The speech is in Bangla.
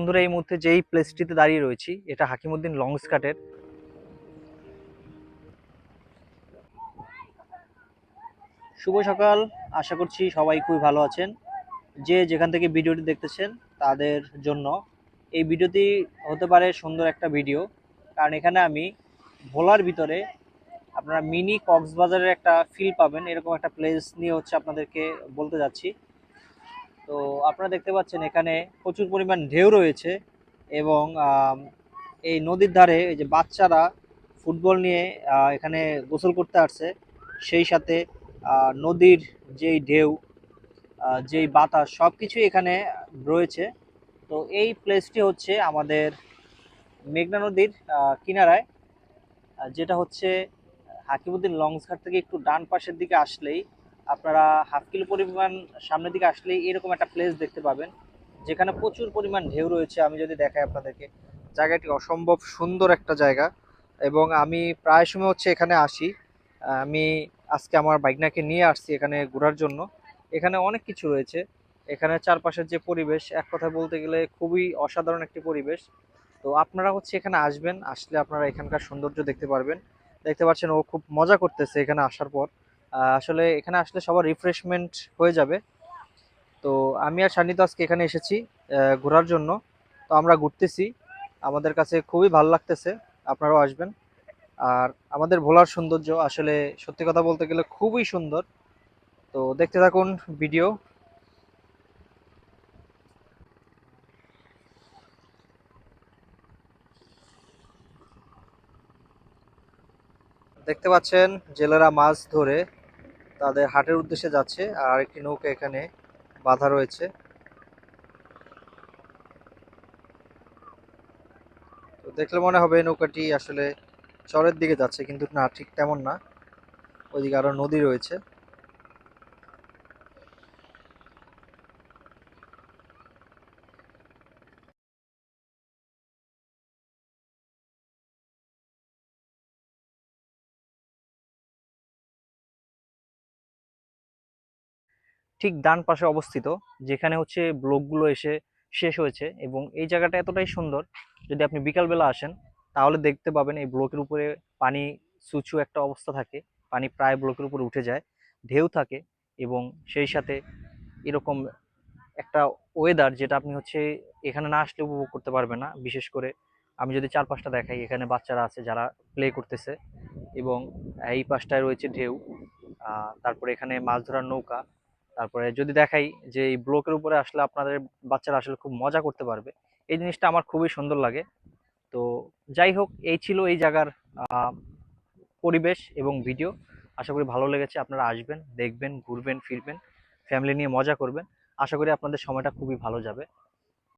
বন্ধুরা, এই মুহূর্তে যেই প্লেসটিতে দাঁড়িয়ে রয়েছি, এটা হাকিমুদ্দিন লংস কাটের শুভ সকাল, আশা করছি সবাই খুবই ভালো আছেন। যে যেখান থেকে ভিডিওটি দেখতেছেন, তাদের জন্য এই ভিডিওটি হতে পারে সুন্দর একটা ভিডিও, কারণ এখানে আমি ভোলার ভিতরে আপনারা মিনি কক্সবাজারের একটা ফিল পাবেন। এরকম একটা প্লেস নিয়ে হচ্ছে আপনাদেরকে বলতে যাচ্ছি। তো আপনারা দেখতে পাচ্ছেন এখানে প্রচুর পরিমাণ ঢেউ রয়েছে এবং এই নদীর ধারে এই যে বাচ্চারা ফুটবল নিয়ে এখানে গোসল করতে আসছে। সেই সাথে নদীর যেই ঢেউ যেই বাতাস সব কিছুই এখানে রয়েছে। তো এই প্লেসটি হচ্ছে আমাদের মেঘনা নদীর কিনারায়। যেটা হচ্ছে হাকিমুদ্দিন লঞ্চঘাট থেকে একটু ডান পাশের দিকে আসলেই আপনারা হাফ কিলো পরিমাণ সামনের দিকে আসলেই এরকম একটা প্লেস দেখতে পাবেন, যেখানে প্রচুর পরিমাণ ঢেউ রয়েছে। আমি যদি দেখাই আপনাদেরকে, জায়গাটি অসম্ভব সুন্দর একটা জায়গা এবং আমি প্রায় সময় হচ্ছে এখানে আসি। আমি আজকে আমার বাইকনাকে নিয়ে আসছি এখানে ঘোরার জন্য। এখানে অনেক কিছু রয়েছে। এখানে চারপাশের যে পরিবেশ, এক কথায় বলতে গেলে খুবই অসাধারণ একটি পরিবেশ। তো আপনারা হচ্ছে এখানে আসবেন, আসলে আপনারা এখানকার সৌন্দর্য দেখতে পারবেন। দেখতে পাচ্ছেন ও খুব মজা করতেছে এখানে আসার পর। আসলে এখানে আসলে সবার রিফ্রেশমেন্ট হয়ে যাবে। তো আমি আর সান্নিত আজকে এখানে এসেছি ঘোরার জন্য। তো আমরা ঘুরতেছি। আমাদের কাছে খুবই ভালো লাগতেছে। আপনারাও আসবেন। আর আমাদের ভোলার সৌন্দর্য আসলে সত্যি কথা বলতে গেলে খুবই সুন্দর। তো দেখতে থাকুন ভিডিও। দেখতে পাচ্ছেন জেলেরা মাছ ধরে। তাদের হাটের উদ্দেশ্যে যাচ্ছে আর একটি নৌকা এখানে বাধা রয়েছে। তো দেখলে মনে হবে নৌকাটি আসলে চরের দিকে যাচ্ছে, কিন্তু না, ঠিক তেমন না। ওইদিকে আরও নদী রয়েছে। ঠিক ডান পাশে অবস্থিত, যেখানে হচ্ছে ব্লকগুলো এসে শেষ হয়েছে এবং এই জায়গাটা এতটাই সুন্দর, যদি আপনি বিকালবেলা আসেন, তাহলে দেখতে পাবেন এই ব্লকের উপরে পানি সুচু একটা অবস্থা থাকে, পানি প্রায় ব্লকের উপরে উঠে যায়, ঢেউ থাকে এবং সেই সাথে এরকম একটা ওয়েদার যেটা আপনি হচ্ছে এখানে না আসলে উপভোগ করতে পারবেন না। বিশেষ করে আমি যদি চার পাঁচটা দেখাই, এখানে বাচ্চারা আছে যারা প্লে করতেছে এবং এই পাশটায় রয়েছে ঢেউ তারপরে এখানে মাছ ধরার নৌকা তারপরে যদি দেখাই যে এই ব্লকের উপরে আসলে আপনাদের বাচ্চারা আসলে খুব মজা করতে পারবে, এই জিনিসটা আমার খুবই সুন্দর লাগে। তো যাই হোক, এই ছিল এই জায়গার পরিবেশ এবং ভিডিও। আশা করি ভালো লেগেছে, আপনারা আসবেন, দেখবেন, ঘুরবেন, ফিরবেন ফ্যামিলি নিয়ে মজা করবেন। আশা করি আপনাদের সময়টা খুবই ভালো যাবে।